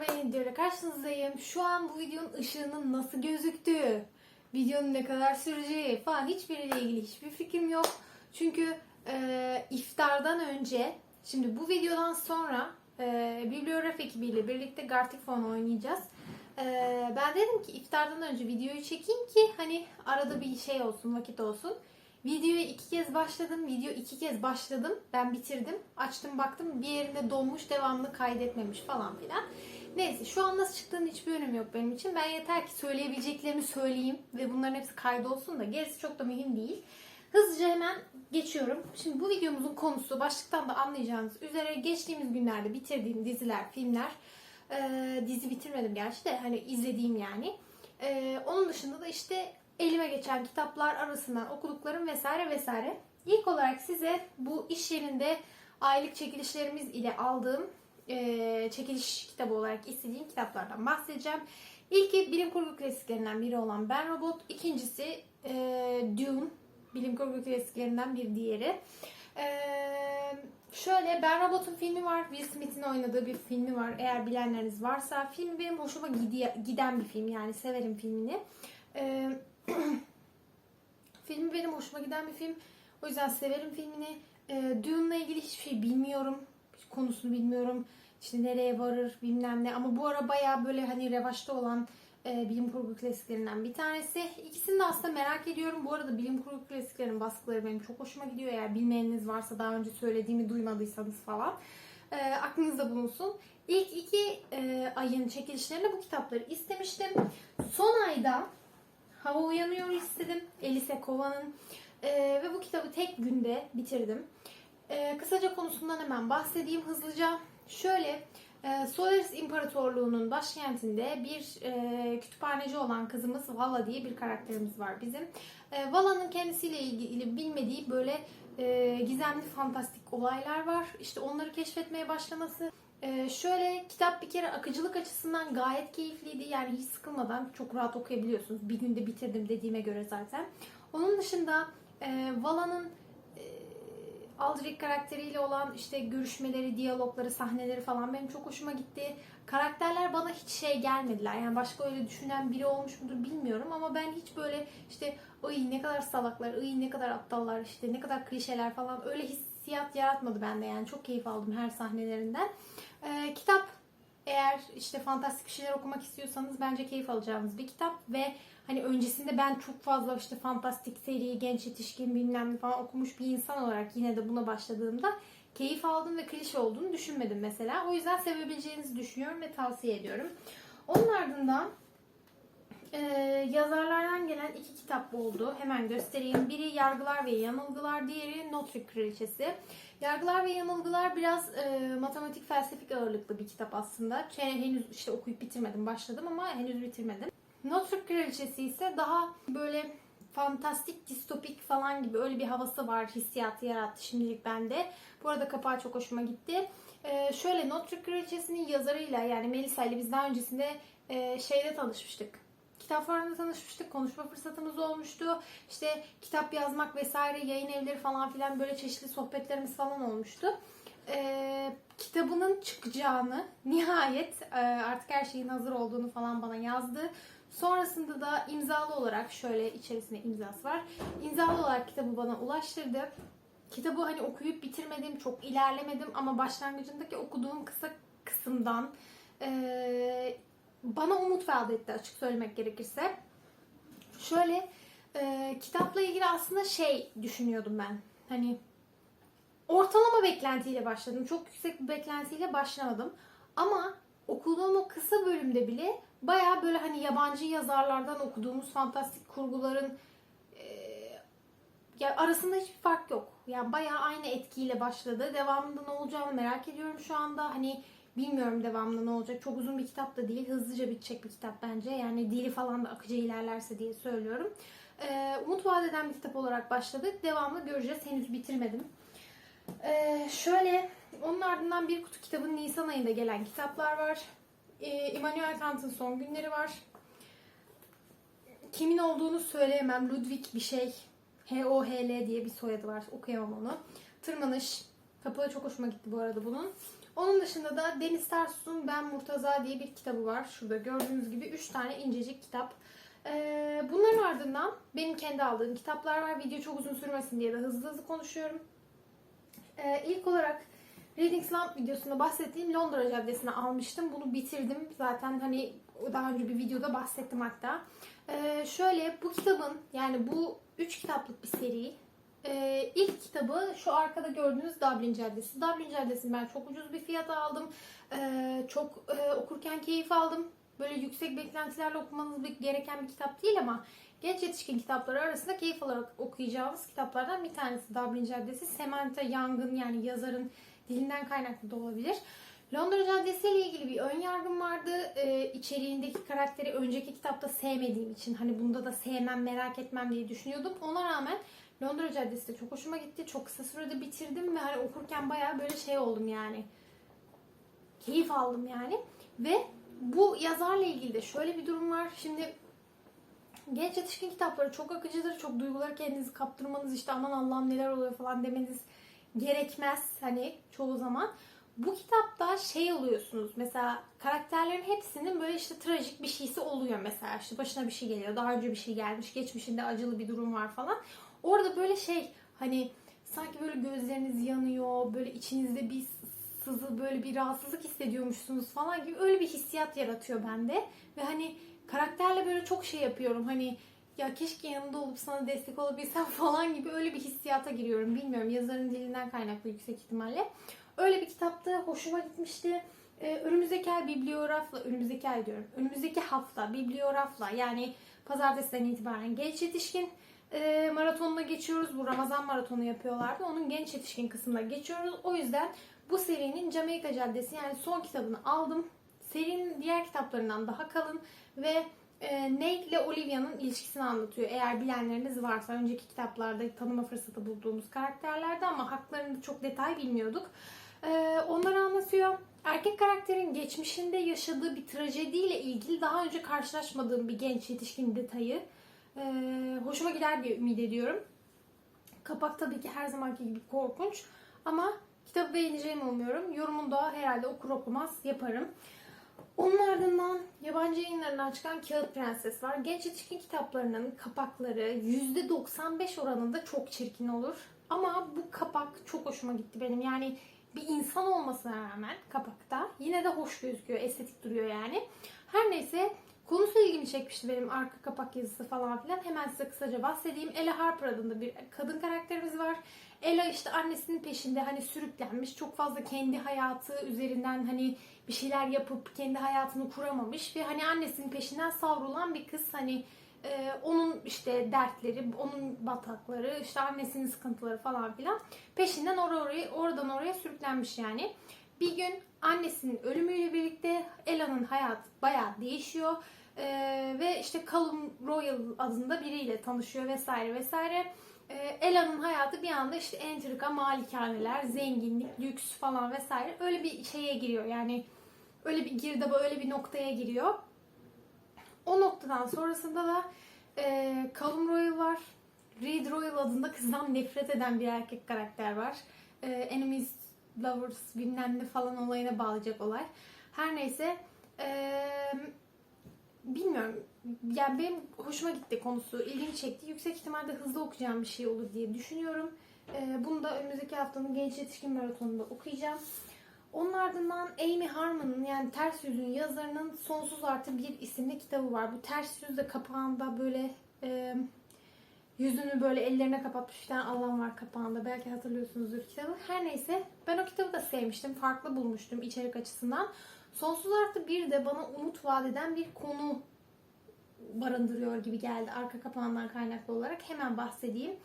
ben videoyla karşınızdayım. Şu an bu videonun ışığının nasıl gözüktüğü, videonun ne kadar süreceği falan hiçbiriyle ilgili hiçbir fikrim yok. Çünkü e, iftardan önce, şimdi bu videodan sonra e, Bibliograf ekibiyle birlikte Gartic Phone oynayacağız. E, ben dedim ki iftardan önce videoyu çekeyim ki hani arada bir şey olsun, vakit olsun. Videoya iki kez başladım. Video iki kez başladım. Ben bitirdim. Açtım baktım bir yerinde donmuş devamlı kaydetmemiş falan filan. Neyse şu an nasıl çıktığının hiçbir önemi yok benim için. Ben yeter ki söyleyebileceklerimi söyleyeyim ve bunların hepsi kaydolsun da gerisi çok da mühim değil. Hızlıca hemen geçiyorum. Şimdi bu videomuzun konusu başlıktan da anlayacağınız üzere geçtiğimiz günlerde bitirdiğim diziler, filmler. Ee, dizi bitirmedim gerçi de hani izlediğim yani. Ee, onun dışında da işte elime geçen kitaplar arasından okuduklarım vesaire vesaire. İlk olarak size bu iş yerinde aylık çekilişlerimiz ile aldığım e, çekiliş kitabı olarak istediğim kitaplardan bahsedeceğim. İlki bilim kurgu klasiklerinden biri olan Ben Robot. İkincisi e, Dune. Bilim kurgu klasiklerinden bir diğeri. E, şöyle Ben Robot'un filmi var. Will Smith'in oynadığı bir filmi var. Eğer bilenleriniz varsa. Film benim hoşuma giden bir film. Yani severim filmini. E, filmi benim hoşuma giden bir film. O yüzden severim filmini. E, Dune'la ilgili hiçbir şey bilmiyorum. Konusunu bilmiyorum. İşte nereye varır bilmem ne. Ama bu ara baya böyle hani revaçta olan e, bilim kurgu klasiklerinden bir tanesi. İkisini de aslında merak ediyorum. Bu arada bilim kurgu klasiklerinin baskıları benim çok hoşuma gidiyor. Eğer bilmeyeniniz varsa daha önce söylediğimi duymadıysanız falan. E, aklınızda bulunsun. İlk iki e, ayın çekilişlerinde bu kitapları istemiştim. Son ayda Hava Uyanıyor istedim. Elise Kova'nın. E, ve bu kitabı tek günde bitirdim. E, kısaca konusundan hemen bahsedeyim hızlıca. Şöyle, e, Solaris İmparatorluğu'nun başkentinde bir e, kütüphaneci olan kızımız Vala diye bir karakterimiz var bizim. E, Vala'nın kendisiyle ilgili bilmediği böyle e, gizemli, fantastik olaylar var. İşte onları keşfetmeye başlaması. E, şöyle, kitap bir kere akıcılık açısından gayet keyifliydi. Yani hiç sıkılmadan çok rahat okuyabiliyorsunuz. Bir günde bitirdim dediğime göre zaten. Onun dışında e, Vala'nın Aldrich karakteriyle olan işte görüşmeleri, diyalogları, sahneleri falan benim çok hoşuma gitti. Karakterler bana hiç şey gelmediler. Yani başka öyle düşünen biri olmuş mudur bilmiyorum ama ben hiç böyle işte ay ne kadar salaklar, ay ne kadar aptallar, işte ne kadar klişeler falan öyle hissiyat yaratmadı bende yani. Çok keyif aldım her sahnelerinden. Ee, kitap eğer işte fantastik şeyler okumak istiyorsanız bence keyif alacağınız bir kitap ve hani öncesinde ben çok fazla işte fantastik seri, genç yetişkin bilmem falan okumuş bir insan olarak yine de buna başladığımda keyif aldım ve klişe olduğunu düşünmedim mesela. O yüzden sevebileceğinizi düşünüyorum ve tavsiye ediyorum. Onun ardından e, yazarlardan gelen iki kitap oldu. Hemen göstereyim. Biri Yargılar ve Yanılgılar, diğeri Notre Kraliçesi. Yargılar ve Yanılgılar biraz e, matematik felsefik ağırlıklı bir kitap aslında. Şey, henüz işte okuyup bitirmedim, başladım ama henüz bitirmedim. Notre Kraliçesi ise daha böyle fantastik, distopik falan gibi öyle bir havası var, hissiyatı yarattı şimdilik bende. Bu arada kapağı çok hoşuma gitti. Ee, şöyle Notre Kraliçesi'nin yazarıyla yani Melisa ile biz daha öncesinde e, şeyde tanışmıştık. Kitap fuarında tanışmıştık. Konuşma fırsatımız olmuştu. İşte kitap yazmak vesaire, yayın evleri falan filan böyle çeşitli sohbetlerimiz falan olmuştu. Ee, kitabının çıkacağını nihayet e, artık her şeyin hazır olduğunu falan bana yazdı. Sonrasında da imzalı olarak şöyle içerisinde imzası var. İmzalı olarak kitabı bana ulaştırdı. Kitabı hani okuyup bitirmedim, çok ilerlemedim ama başlangıcındaki okuduğum kısa kısımdan e, bana umut vaat etti açık söylemek gerekirse. Şöyle e, kitapla ilgili aslında şey düşünüyordum ben. Hani ortalama beklentiyle başladım. Çok yüksek bir beklentiyle başlamadım. Ama okuduğum o kısa bölümde bile baya böyle hani yabancı yazarlardan okuduğumuz fantastik kurguların e, ya arasında hiçbir fark yok. Yani baya aynı etkiyle başladı. Devamında ne olacağını merak ediyorum şu anda. Hani bilmiyorum devamında ne olacak. Çok uzun bir kitap da değil. Hızlıca bitecek bir kitap bence. Yani dili falan da akıcı ilerlerse diye söylüyorum. Ee, umut vaat eden bir kitap olarak başladı. Devamlı göreceğiz. Henüz bitirmedim. Ee, şöyle onun ardından bir kutu kitabın Nisan ayında gelen kitaplar var. Ee, Immanuel Kant'ın son günleri var. Kimin olduğunu söyleyemem. Ludwig bir şey. H-O-H-L diye bir soyadı var. Okuyamam onu. Tırmanış. Kapağı çok hoşuma gitti bu arada bunun. Onun dışında da Deniz Tarsus'un Ben Murtaza diye bir kitabı var. Şurada gördüğünüz gibi 3 tane incecik kitap. Ee, bunların ardından benim kendi aldığım kitaplar var. Video çok uzun sürmesin diye de hızlı hızlı konuşuyorum. Ee, ilk olarak Reading Slump videosunda bahsettiğim Londra Caddesi'ne almıştım. Bunu bitirdim. Zaten hani daha önce bir videoda bahsettim hatta. Ee, şöyle bu kitabın yani bu 3 kitaplık bir seri. Ee, ilk kitabı şu arkada gördüğünüz Dublin Caddesi. Dublin Caddesi'ni ben çok ucuz bir fiyata aldım. Ee, çok e, okurken keyif aldım. Böyle yüksek beklentilerle okumanız gereken bir kitap değil ama genç yetişkin kitapları arasında keyif alarak okuyacağınız kitaplardan bir tanesi Dublin Caddesi. Samantha Young'ın yani yazarın dilinden kaynaklı da olabilir. Londra Caddesi ile ilgili bir ön yargım vardı. Ee, içeriğindeki karakteri önceki kitapta sevmediğim için hani bunda da sevmem merak etmem diye düşünüyordum. Ona rağmen Londra Caddesi de çok hoşuma gitti. Çok kısa sürede bitirdim ve hani okurken bayağı böyle şey oldum yani. Keyif aldım yani. Ve bu yazarla ilgili de şöyle bir durum var. Şimdi genç yetişkin kitapları çok akıcıdır. Çok duyguları kendinizi kaptırmanız işte aman Allah'ım neler oluyor falan demeniz gerekmez. Hani çoğu zaman. Bu kitapta şey oluyorsunuz. Mesela karakterlerin hepsinin böyle işte trajik bir şeysi oluyor mesela. İşte başına bir şey geliyor daha önce bir şey gelmiş geçmişinde acılı bir durum var falan. Orada böyle şey hani sanki böyle gözleriniz yanıyor böyle içinizde bir sızı böyle bir rahatsızlık hissediyormuşsunuz falan gibi öyle bir hissiyat yaratıyor bende. Ve hani karakterle böyle çok şey yapıyorum. Hani ya keşke yanında olup sana destek olabilsem falan gibi öyle bir hissiyata giriyorum. Bilmiyorum yazarın dilinden kaynaklı yüksek ihtimalle. Öyle bir kitaptı. Hoşuma gitmişti. Ee, önümüzdeki ay bibliografla, önümüzdeki ay diyorum. Önümüzdeki hafta bibliografla yani pazartesiden itibaren genç yetişkin e, maratonuna geçiyoruz. Bu Ramazan maratonu yapıyorlardı. Onun genç yetişkin kısmına geçiyoruz. O yüzden bu serinin Jamaika Caddesi yani son kitabını aldım. Serinin diğer kitaplarından daha kalın ve e, Nate ile Olivia'nın ilişkisini anlatıyor. Eğer bilenleriniz varsa önceki kitaplarda tanıma fırsatı bulduğumuz karakterlerdi ama haklarında çok detay bilmiyorduk. E, onları anlatıyor. Erkek karakterin geçmişinde yaşadığı bir trajediyle ilgili daha önce karşılaşmadığım bir genç yetişkin detayı. E, hoşuma gider diye ümit ediyorum. Kapak tabii ki her zamanki gibi korkunç ama kitabı beğeneceğimi umuyorum. Yorumunu da herhalde okur okumaz yaparım. Onun ardından yabancı yayınlarından çıkan Kağıt Prenses var. Genç yetişkin kitaplarının kapakları %95 oranında çok çirkin olur. Ama bu kapak çok hoşuma gitti benim. Yani bir insan olmasına rağmen kapakta yine de hoş gözüküyor, estetik duruyor yani. Her neyse konusu ilgimi çekmişti benim arka kapak yazısı falan filan. Hemen size kısaca bahsedeyim. Ella Harper adında bir kadın karakterimiz var. Ella işte annesinin peşinde hani sürüklenmiş. Çok fazla kendi hayatı üzerinden hani bir şeyler yapıp kendi hayatını kuramamış ve hani annesinin peşinden savrulan bir kız hani e, onun işte dertleri, onun batakları, işte annesinin sıkıntıları falan filan peşinden oraya, oraya oradan oraya sürüklenmiş yani. Bir gün annesinin ölümüyle birlikte Ella'nın hayatı bayağı değişiyor. E, ve işte Callum Royal adında biriyle tanışıyor vesaire vesaire. E, Ella'nın hayatı bir anda işte entrika, malikaneler, zenginlik, lüks falan vesaire öyle bir şeye giriyor. Yani öyle bir girdaba, öyle bir noktaya giriyor. O noktadan sonrasında da e, Callum Royal var. Reed Royal adında kızdan nefret eden bir erkek karakter var. E, enemies, lovers bilmem ne falan olayına bağlayacak olay. Her neyse e, bilmiyorum. Yani benim hoşuma gitti konusu. ilgimi çekti. Yüksek ihtimalle hızlı okuyacağım bir şey olur diye düşünüyorum. E, bunu da önümüzdeki haftanın genç yetişkin maratonunda okuyacağım. Onun ardından Amy Harmon'ın yani Ters Yüz'ün yazarının Sonsuz Artı Bir isimli kitabı var. Bu Ters Yüz de kapağında böyle e, yüzünü böyle ellerine kapatmış bir tane alan var kapağında. Belki hatırlıyorsunuzdur kitabı. Her neyse ben o kitabı da sevmiştim. Farklı bulmuştum içerik açısından. Sonsuz Artı Bir de bana umut vaat eden bir konu barındırıyor gibi geldi arka kapağından kaynaklı olarak. Hemen bahsedeyim.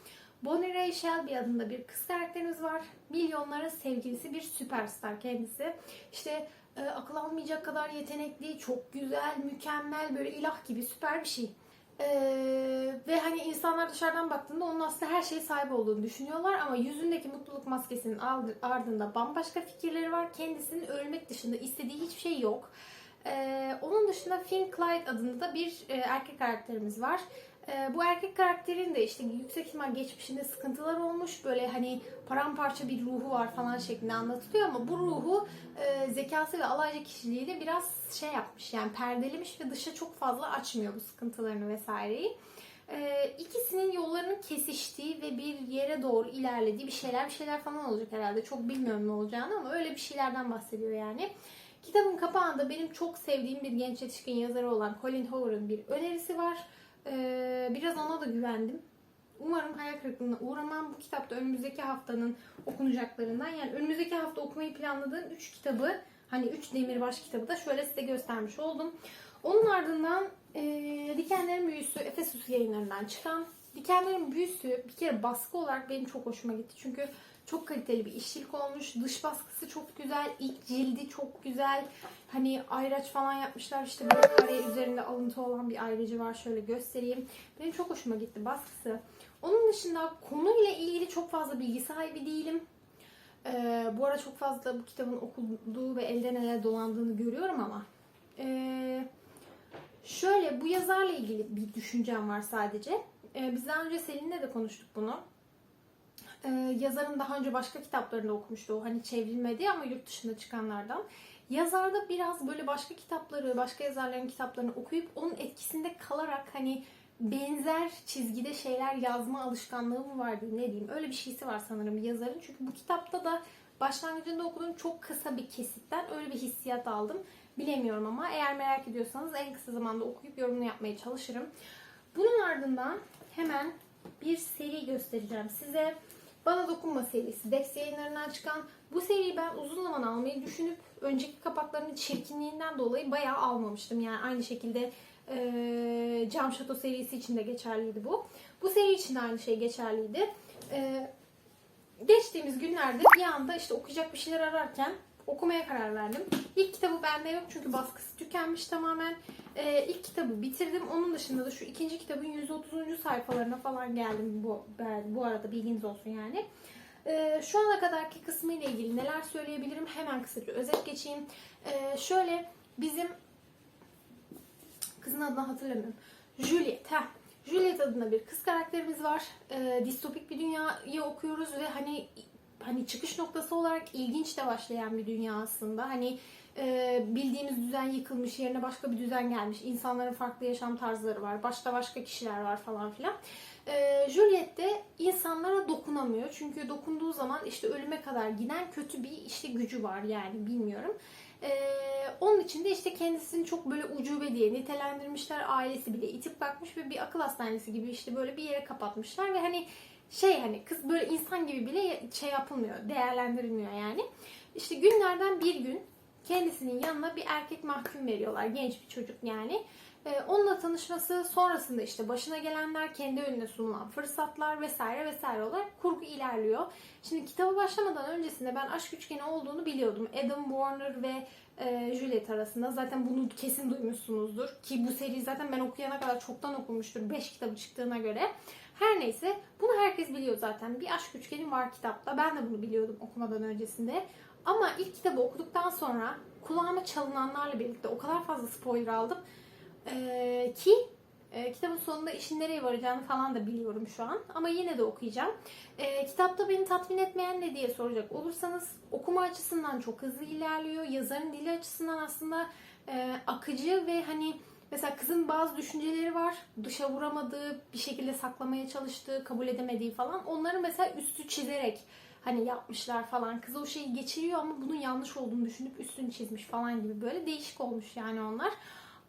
Bonnie Ray Shelby adında bir kız karakterimiz var. Milyonların sevgilisi bir süperstar kendisi. İşte e, akıl almayacak kadar yetenekli, çok güzel, mükemmel, böyle ilah gibi süper bir şey. E, ve hani insanlar dışarıdan baktığında onun aslında her şeye sahip olduğunu düşünüyorlar ama yüzündeki mutluluk maskesinin ardında bambaşka fikirleri var. Kendisinin ölmek dışında istediği hiçbir şey yok. Ee, onun dışında Finn Clyde adında da bir e, erkek karakterimiz var. Ee, bu erkek karakterin de işte yüksek ihtimal geçmişinde sıkıntılar olmuş. Böyle hani paramparça bir ruhu var falan şeklinde anlatılıyor ama bu ruhu e, zekası ve alaycı kişiliğiyle biraz şey yapmış yani perdelemiş ve dışa çok fazla açmıyor bu sıkıntılarını vesaireyi. Ee, ikisinin yollarının kesiştiği ve bir yere doğru ilerlediği bir şeyler bir şeyler falan olacak herhalde. Çok bilmiyorum ne olacağını ama öyle bir şeylerden bahsediyor yani. Kitabın kapağında benim çok sevdiğim bir genç yetişkin yazarı olan Colin Hoover'ın bir önerisi var. Ee, biraz ona da güvendim. Umarım hayal kırıklığına uğramam. Bu kitap da önümüzdeki haftanın okunacaklarından. Yani önümüzdeki hafta okumayı planladığım 3 kitabı, hani 3 demirbaş kitabı da şöyle size göstermiş oldum. Onun ardından e, Dikenlerin Büyüsü Efesus yayınlarından çıkan Dikenlerin Büyüsü bir kere baskı olarak benim çok hoşuma gitti. Çünkü çok kaliteli bir işçilik olmuş. Dış baskısı çok güzel. ilk cildi çok güzel. Hani ayraç falan yapmışlar. İşte böyle kare üzerinde alıntı olan bir ayracı var. Şöyle göstereyim. Benim çok hoşuma gitti baskısı. Onun dışında konuyla ilgili çok fazla bilgi sahibi değilim. Ee, bu ara çok fazla bu kitabın okunduğu ve elden ele dolandığını görüyorum ama. Ee, şöyle bu yazarla ilgili bir düşüncem var sadece. Ee, biz daha önce Selin'le de konuştuk bunu. Ee, yazarın daha önce başka kitaplarını okumuştu. O hani çevrilmedi ama yurt dışında çıkanlardan. Yazarda biraz böyle başka kitapları, başka yazarların kitaplarını okuyup onun etkisinde kalarak hani benzer çizgide şeyler yazma alışkanlığı mı var diyeyim ne diyeyim. Öyle bir şeysi var sanırım yazarın. Çünkü bu kitapta da başlangıcında okuduğum çok kısa bir kesitten öyle bir hissiyat aldım. Bilemiyorum ama eğer merak ediyorsanız en kısa zamanda okuyup yorumunu yapmaya çalışırım. Bunun ardından hemen bir seri göstereceğim size. Bana Dokunma serisi. Dex yayınlarından çıkan bu seriyi ben uzun zaman almayı düşünüp önceki kapaklarının çirkinliğinden dolayı bayağı almamıştım. Yani aynı şekilde e, Cam Şato serisi için de geçerliydi bu. Bu seri için de aynı şey geçerliydi. E, geçtiğimiz günlerde bir anda işte okuyacak bir şeyler ararken okumaya karar verdim. İlk kitabı bende yok çünkü baskısı tükenmiş tamamen. Ee, ilk kitabı bitirdim. Onun dışında da şu ikinci kitabın 130. sayfalarına falan geldim bu, ben- bu arada bilginiz olsun yani. Ee, şu ana kadarki kısmı ile ilgili neler söyleyebilirim hemen kısaca özet geçeyim. Ee, şöyle bizim kızın adını hatırlamıyorum. Juliet. Heh. Juliet adında bir kız karakterimiz var. Ee, distopik bir dünyayı okuyoruz ve hani hani çıkış noktası olarak ilginç de başlayan bir dünya aslında. Hani e, bildiğimiz düzen yıkılmış, yerine başka bir düzen gelmiş. İnsanların farklı yaşam tarzları var. Başta başka kişiler var falan filan. E, Juliet de insanlara dokunamıyor. Çünkü dokunduğu zaman işte ölüme kadar giden kötü bir işte gücü var yani bilmiyorum. Ee, onun için de işte kendisini çok böyle ucube diye nitelendirmişler. Ailesi bile itip bakmış ve bir akıl hastanesi gibi işte böyle bir yere kapatmışlar ve hani şey hani kız böyle insan gibi bile şey yapılmıyor, değerlendirilmiyor yani. İşte günlerden bir gün kendisinin yanına bir erkek mahkum veriyorlar. Genç bir çocuk yani. Ee, onunla tanışması sonrasında işte başına gelenler, kendi önüne sunulan fırsatlar vesaire vesaire olarak kurgu ilerliyor. Şimdi kitaba başlamadan öncesinde ben aşk üçgeni olduğunu biliyordum. Adam Warner ve e, Juliet arasında. Zaten bunu kesin duymuşsunuzdur. Ki bu seri zaten ben okuyana kadar çoktan okumuştur. 5 kitabı çıktığına göre. Her neyse bunu herkes biliyor zaten. Bir aşk üçgeni var kitapta. Ben de bunu biliyordum okumadan öncesinde. Ama ilk kitabı okuduktan sonra kulağıma çalınanlarla birlikte o kadar fazla spoiler aldım ee, ki e, kitabın sonunda işin nereye varacağını falan da biliyorum şu an. Ama yine de okuyacağım. Ee, kitapta beni tatmin etmeyen ne diye soracak olursanız okuma açısından çok hızlı ilerliyor. Yazarın dili açısından aslında e, akıcı ve hani Mesela kızın bazı düşünceleri var. Dışa vuramadığı, bir şekilde saklamaya çalıştığı, kabul edemediği falan. Onları mesela üstü çizerek hani yapmışlar falan. Kız o şeyi geçiriyor ama bunun yanlış olduğunu düşünüp üstünü çizmiş falan gibi böyle değişik olmuş yani onlar.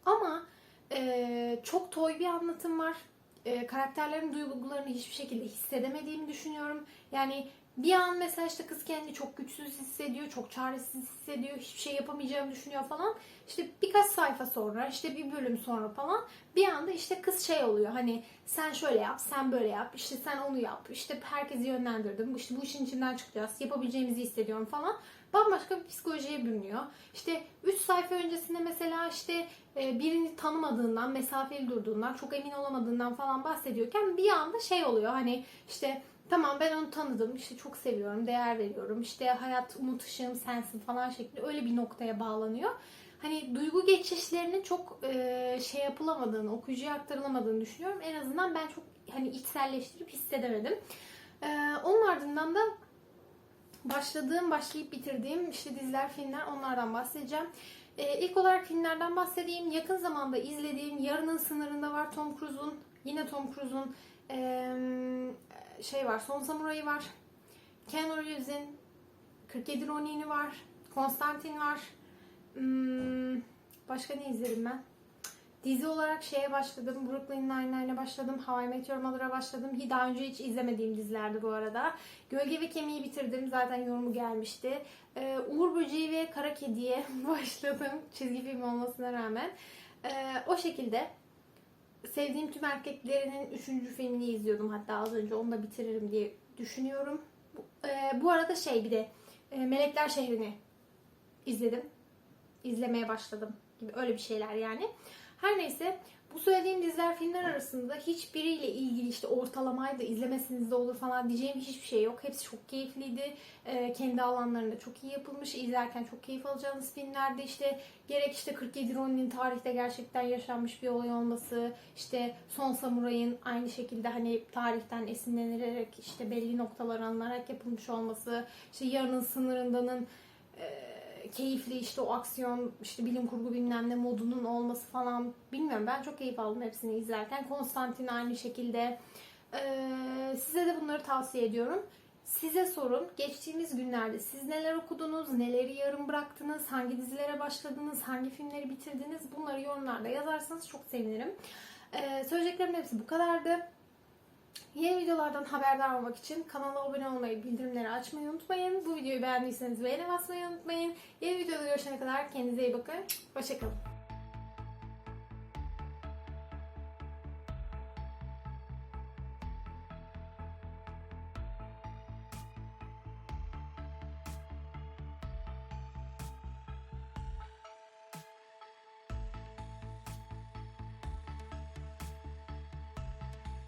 Ama e, çok toy bir anlatım var. E, karakterlerin duygularını hiçbir şekilde hissedemediğimi düşünüyorum. Yani bir an mesela işte kız kendini çok güçsüz hissediyor, çok çaresiz hissediyor, hiçbir şey yapamayacağını düşünüyor falan. İşte birkaç sayfa sonra, işte bir bölüm sonra falan bir anda işte kız şey oluyor hani sen şöyle yap, sen böyle yap, işte sen onu yap, işte herkesi yönlendirdim, işte bu işin içinden çıkacağız, yapabileceğimizi hissediyorum falan. Bambaşka bir psikolojiye bürünüyor. İşte 3 sayfa öncesinde mesela işte e, birini tanımadığından, mesafeli durduğundan, çok emin olamadığından falan bahsediyorken bir anda şey oluyor hani işte Tamam ben onu tanıdım. işte çok seviyorum, değer veriyorum. İşte hayat umut ışığım sensin falan şeklinde öyle bir noktaya bağlanıyor. hani duygu geçişlerinin çok e, şey yapılamadığını, okuyucuya aktarılamadığını düşünüyorum. En azından ben çok hani içselleştirip hissedemedim. E, onun ardından da başladığım, başlayıp bitirdiğim işte diziler, filmler onlardan bahsedeceğim. E, ilk olarak filmlerden bahsedeyim. Yakın zamanda izlediğim Yarının Sınırında var Tom Cruise'un. Yine Tom Cruise'un e, şey var, Son Samuray'ı var. Keanu Reeves'in 47 Ronin'i var. Konstantin var. Hmm, başka ne izledim ben? Dizi olarak şeye başladım. Brooklyn Nine-Nine'e başladım. How I Met Your Mother'a başladım. Hi- Daha önce hiç izlemediğim dizilerdi bu arada. Gölge ve Kemiği bitirdim. Zaten yorumu gelmişti. Ee, Uğur Böceği ve Kara Kedi'ye başladım. Çizgi film olmasına rağmen. Ee, o şekilde sevdiğim tüm erkeklerinin üçüncü filmini izliyordum. Hatta az önce onu da bitiririm diye düşünüyorum. Bu, e, bu arada şey bir de e, Melekler Şehri'ni izledim. İzlemeye başladım gibi öyle bir şeyler yani. Her neyse bu söylediğim diziler filmler arasında hiçbiriyle ilgili işte ortalamaydı izlemesiniz de olur falan diyeceğim hiçbir şey yok. Hepsi çok keyifliydi. Ee, kendi alanlarında çok iyi yapılmış. İzlerken çok keyif alacağınız filmlerdi. İşte gerek işte 47 Ronin'in tarihte gerçekten yaşanmış bir olay olması, işte Son Samuray'ın aynı şekilde hani tarihten esinlenerek işte belli noktalar alınarak yapılmış olması, işte Yarının Sınırında'nın e, keyifli işte o aksiyon işte bilim kurgu bilmem ne modunun olması falan bilmiyorum. Ben çok keyif aldım hepsini izlerken. Konstantin aynı şekilde. Ee, size de bunları tavsiye ediyorum. Size sorun. Geçtiğimiz günlerde siz neler okudunuz? Neleri yarım bıraktınız? Hangi dizilere başladınız? Hangi filmleri bitirdiniz? Bunları yorumlarda yazarsanız çok sevinirim. Ee, söyleyeceklerimin hepsi bu kadardı Yeni videolardan haberdar olmak için kanala abone olmayı, bildirimleri açmayı unutmayın. Bu videoyu beğendiyseniz beğene basmayı unutmayın. Yeni videoda görüşene kadar kendinize iyi bakın. Hoşçakalın.